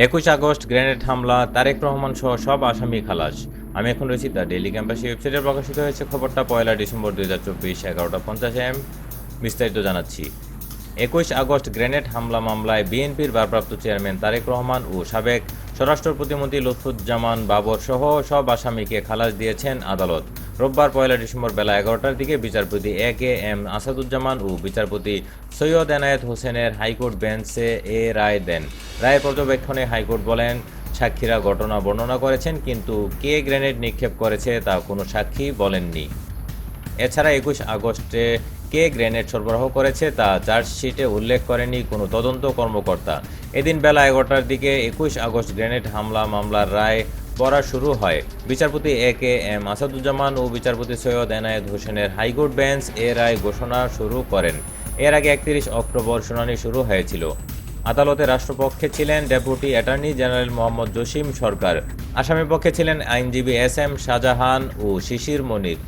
একুশ August grenade হামলা, তারেক রহমান সহ সব আসামি খালাস। আমি এখন রয়েছি দ্য ডেইলি ক্যাম্পাসে ওয়েবসাইটে প্রকাশিত হয়েছে খবরটা, পয়লা ডিসেম্বর দুই হাজার চব্বিশ এগারোটা পঞ্চাশ এম, বিস্তারিত জানাচ্ছি। একুশ আগস্ট গ্রেনেড হামলা মামলায় বিএনপির ভারপ্রাপ্ত চেয়ারম্যান তারেক রহমান ও সাবেক স্বরাষ্ট্র প্রতিমন্ত্রী লুৎফুজ্জামান বাবর সহ সব আসামিকে খালাস দিয়েছেন আদালত। রোববার পয়লা ডিসেম্বর বেলা এগারোটার দিকে বিচারপতি এ কে এম আসাদুজ্জামান ও বিচারপতি সৈয়দ এনায়েত হোসেনের হাইকোর্ট বেঞ্চে এ রায় দেন। রায় পর্যবেক্ষণে হাইকোর্ট বলেন, সাক্ষীরা ঘটনা বর্ণনা করেছেন, কিন্তু কে গ্রেনেড নিক্ষেপ করেছে তা কোনো সাক্ষী বলেননি। এছাড়া একুশ আগস্টে কে গ্রেনেড সরবরাহ করেছে তা চার্জশিটে উল্লেখ করেনি কোনো তদন্ত কর্মকর্তা। এদিন বেলা এগারোটার দিকে একুশ আগস্ট গ্রেনেড হামলা মামলার রায় পড়া শুরু হয়। বিচারপতি এ কে এম আসাদুজ্জামান ও বিচারপতি সৈয়দ এনায়েত হোসেনের হাইকোর্ট বেঞ্চ এ রায় ঘোষণা শুরু করেন। এর আগে একত্রিশ অক্টোবর শুনানি শুরু হয়েছিল। আদালতে রাষ্ট্রপক্ষে ছিলেন deputy attorney general Mohammad Jasim Sarkar. আসামি পক্ষে ছিলেন আইনজীবী এস এম শাহজাহান ও শিশির মনির।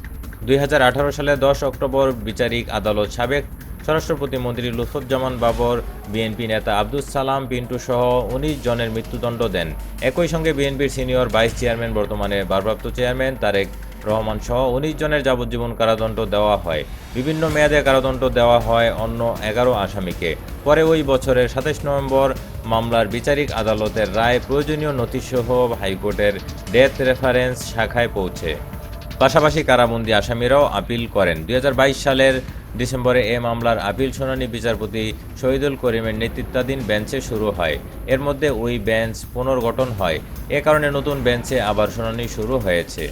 দুই হাজার আঠারো সালে দশ অক্টোবর বিচারিক আদালত সাবেক স্বরাষ্ট্র প্রতিমন্ত্রী লুৎফুজ্জামান বাবর, বিএনপি নেতা আব্দুস সালাম, পিন্টু সহ উনিশ জনের মৃত্যুদণ্ড দেন। একই সঙ্গে বিএনপির সিনিয়র ভাইস চেয়ারম্যান বর্তমানে ভারপ্রাপ্ত চেয়ারম্যান তারেক রহমান সহ উনিশ জনের যাবজ্জীবন কারাদণ্ড দেওয়া হয়। বিভিন্ন মেয়াদে কারাদণ্ড দেওয়া হয় অন্য এগারো আসামিকে। পরে ওই বছরের সাতাশ নভেম্বর মামলার বিচারিক আদালতের রায় প্রয়োজনীয় নথিসহ হাইকোর্টের ডেথ রেফারেন্স শাখায় পৌঁছে। পাশাপাশি কারাবন্দি আসামিরাও আপিল করেন। দু হাজার বাইশ সালের ডিসেম্বরে এ মামলার আপিল শুনানি বিচারপতি শহীদুল করিমের নেতৃত্বাধীন বেঞ্চে শুরু হয়। এর মধ্যে ওই বেঞ্চ পুনর্গঠন হয়। এ কারণে নতুন বেঞ্চে আবার শুনানি শুরু হয়েছে।